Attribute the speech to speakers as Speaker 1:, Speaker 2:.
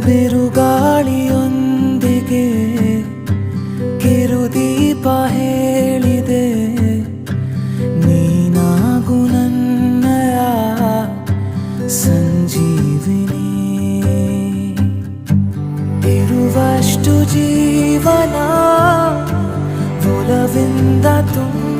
Speaker 1: ಬಿರುಗಾಳಿಯೊಂದಿಗೆ ಕಿರುದೀಪ ಹೇಳಿದೆ. ನೀನಾಗು ನನ್ನಯ ಸಂಜೀವಿನಿ. ಇರುವಷ್ಟು ಜೀವನ ಒಲವಿಂದ ತುಂಬ